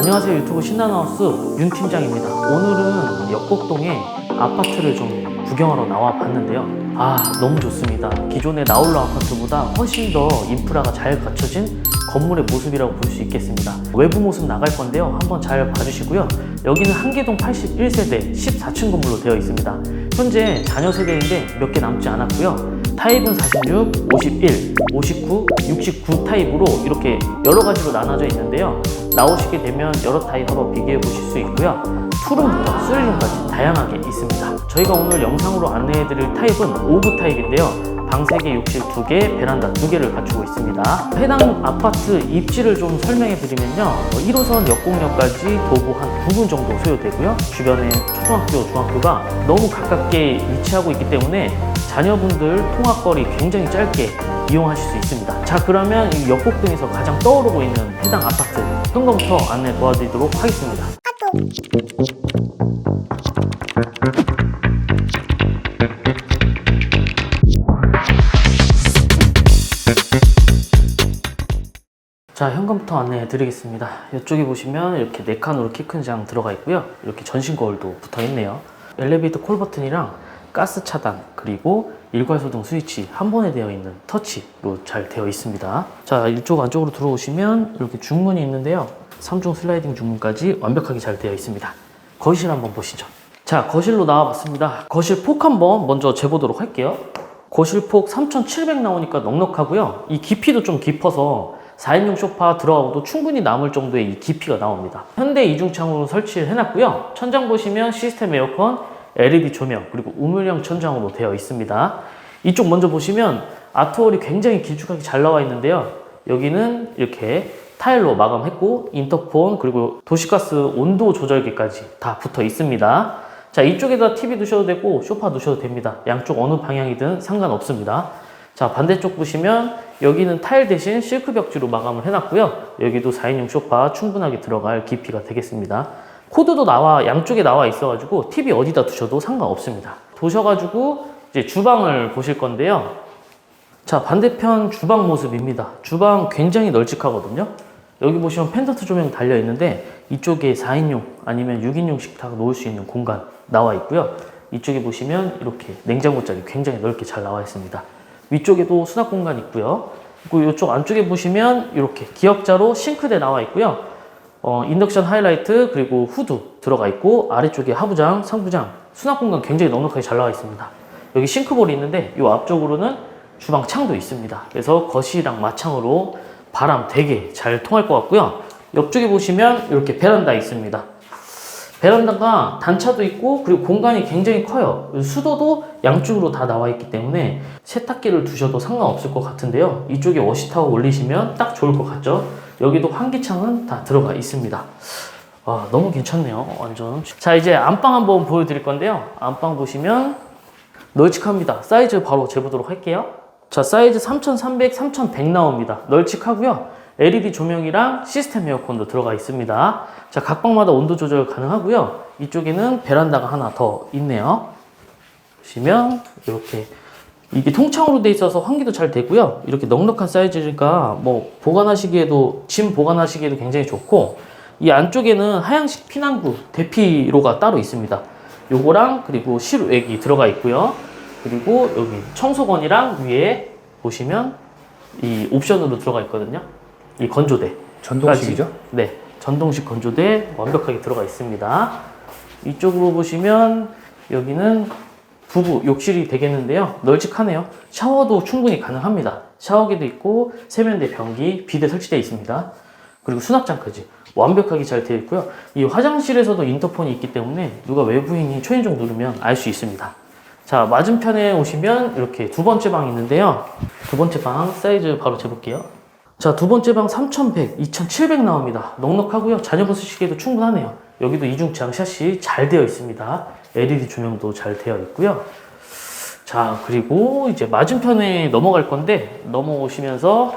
안녕하세요 유튜브 신나나우스 윤 팀장입니다. 오늘은 역곡동에 아파트를 좀 구경하러 나와 봤는데요. 아 너무 좋습니다. 기존의 나홀로 아파트보다 훨씬 더 인프라가 잘 갖춰진 건물의 모습이라고 볼 수 있겠습니다. 외부 모습 나갈 건데요. 한번 잘 봐주시고요. 여기는 한계동 81세대 14층 건물로 되어 있습니다. 현재 자녀 세대인데 몇 개 남지 않았고요. 타입은 46, 51, 59, 69 타입으로 이렇게 여러 가지로 나눠져 있는데요. 나오시게 되면 여러 타입 한번 비교해 보실 수 있고요. 투룸부터 쓰리룸까지 다양하게 있습니다. 저희가 오늘 영상으로 안내해 드릴 타입은 5구 타입인데요. 방 3개, 욕실 2개, 베란다 2개를 갖추고 있습니다. 해당 아파트 입지를 좀 설명해 드리면요. 1호선 역곡역까지 도보 한 9분 정도 소요되고요. 주변에 초등학교, 중학교가 너무 가깝게 위치하고 있기 때문에 자녀분들 통학거리 굉장히 짧게 이용하실 수 있습니다. 자, 그러면 이 역곡동에서 가장 떠오르고 있는 해당 아파트 현관부터 안내 도와드리도록 하겠습니다. 자, 현관부터 안내해 드리겠습니다. 이쪽에 보시면 이렇게 네 칸으로 키 큰 장 들어가 있고요. 이렇게 전신 거울도 붙어 있네요. 엘리베이터 콜 버튼이랑 가스 차단 그리고 일괄소등 스위치 한 번에 되어 있는 터치로 잘 되어 있습니다. 자, 이쪽 안쪽으로 들어오시면 이렇게 중문이 있는데요. 3중 슬라이딩 중문까지 완벽하게 잘 되어 있습니다. 거실 한번 보시죠. 자, 거실로 나와 봤습니다. 거실 폭 한번 먼저 재보도록 할게요. 거실 폭 3,700 나오니까 넉넉하고요. 이 깊이도 좀 깊어서 4인용 소파 들어가고도 충분히 남을 정도의 이 깊이가 나옵니다. 현대 이중창으로 설치를 해놨고요. 천장 보시면 시스템 에어컨, LED 조명, 그리고 우물형 천장으로 되어 있습니다. 이쪽 먼저 보시면 아트월이 굉장히 길쭉하게 잘 나와 있는데요. 여기는 이렇게 타일로 마감했고 인터폰 그리고 도시가스 온도 조절기까지 다 붙어 있습니다. 자 이쪽에다 TV 두셔도 되고 소파 두셔도 됩니다. 양쪽 어느 방향이든 상관없습니다. 자 반대쪽 보시면 여기는 타일 대신 실크 벽지로 마감을 해놨고요. 여기도 4인용 소파 충분하게 들어갈 깊이가 되겠습니다. 코드도 나와 양쪽에 나와 있어가지고 TV 어디다 두셔도 상관없습니다. 도셔가지고 이제 주방을 보실 건데요. 자 반대편 주방 모습입니다. 주방 굉장히 널찍하거든요. 여기 보시면 펜던트 조명 달려 있는데 이쪽에 4인용 아니면 6인용 식탁 놓을 수 있는 공간 나와 있고요. 이쪽에 보시면 이렇게 냉장고 자리 굉장히 넓게 잘 나와 있습니다. 위쪽에도 수납 공간 있고요. 그리고 이쪽 안쪽에 보시면 이렇게 기역자로 싱크대 나와 있고요. 어, 인덕션 하이라이트 그리고 후드 들어가 있고 아래쪽에 하부장, 상부장 수납 공간 굉장히 넉넉하게 잘 나와 있습니다. 여기 싱크볼이 있는데 이 앞쪽으로는 주방 창도 있습니다. 그래서 거실이랑 마창으로 바람 되게 잘 통할 것 같고요. 옆쪽에 보시면 이렇게 베란다 있습니다. 베란다가 단차도 있고 그리고 공간이 굉장히 커요. 수도도 양쪽으로 다 나와 있기 때문에 세탁기를 두셔도 상관없을 것 같은데요. 이쪽에 워시타워 올리시면 딱 좋을 것 같죠? 여기도 환기창은 다 들어가 있습니다. 아, 너무 괜찮네요. 완전. 자, 이제 안방 한번 보여드릴 건데요. 안방 보시면 널찍합니다. 사이즈 바로 재보도록 할게요. 자, 사이즈 3300, 3100 나옵니다. 널찍하고요. LED 조명이랑 시스템 에어컨도 들어가 있습니다. 자, 각 방마다 온도 조절 가능하고요. 이쪽에는 베란다가 하나 더 있네요. 보시면 이렇게 이게 통창으로 돼 있어서 환기도 잘 되고요. 이렇게 넉넉한 사이즈니까 뭐 보관하시기에도 짐 보관하시기에도 굉장히 좋고 이 안쪽에는 하향식 피난구 대피로가 따로 있습니다. 요거랑 그리고 실외기 들어가 있고요. 그리고 여기 청소건이랑 위에 보시면 이 옵션으로 들어가 있거든요. 이 건조대. 전동식이죠? 네, 전동식 건조대 완벽하게 들어가 있습니다. 이쪽으로 보시면 여기는 부부 욕실이 되겠는데요. 널찍하네요. 샤워도 충분히 가능합니다. 샤워기도 있고 세면대, 변기, 비대 설치되어 있습니다. 그리고 수납장까지 완벽하게 잘 되어 있고요. 이 화장실에서도 인터폰이 있기 때문에 누가 외부인이 초인종 누르면 알 수 있습니다. 자, 맞은편에 오시면 이렇게 두 번째 방이 있는데요. 두 번째 방 사이즈 바로 재볼게요. 자, 두 번째 방 3100, 2700 나옵니다. 넉넉하고요. 자녀분 쓰시기에도 충분하네요. 여기도 이중창 샷이 잘 되어 있습니다. LED 조명도 잘 되어 있고요. 자, 그리고 이제 맞은편에 넘어갈 건데 넘어오시면서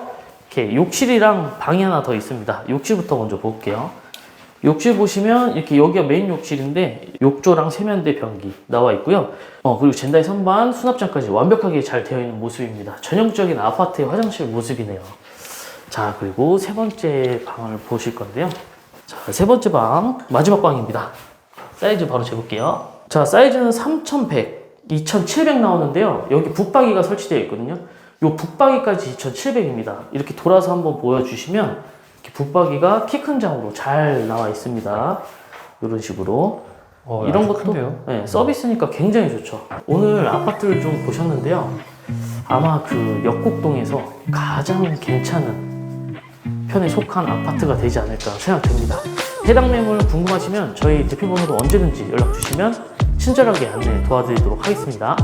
이렇게 욕실이랑 방이 하나 더 있습니다. 욕실부터 먼저 볼게요. 욕실 보시면 이렇게 여기가 메인 욕실인데 욕조랑 세면대 변기 나와 있고요. 어, 그리고 젠다이 선반 수납장까지 완벽하게 잘 되어 있는 모습입니다. 전형적인 아파트의 화장실 모습이네요. 자, 그리고 세 번째 방을 보실 건데요. 자, 세 번째 방, 마지막 방입니다. 사이즈 바로 재볼게요. 자, 사이즈는 3100, 2700 나오는데요. 여기 북박이가 설치되어 있거든요. 요 북박이까지 2700입니다. 이렇게 돌아서 한번 보여주시면 이렇게 북박이가 키 큰 장으로 잘 나와 있습니다. 이런 식으로. 어, 이런 것도? 네, 서비스니까 굉장히 좋죠. 오늘 아파트를 좀 보셨는데요. 아마 그 역곡동에서 가장 괜찮은 편에 속한 아파트가 되지 않을까 생각됩니다. 해당 매물 궁금하시면 저희 대표번호로 언제든지 연락 주시면 친절하게 안내 도와드리도록 하겠습니다.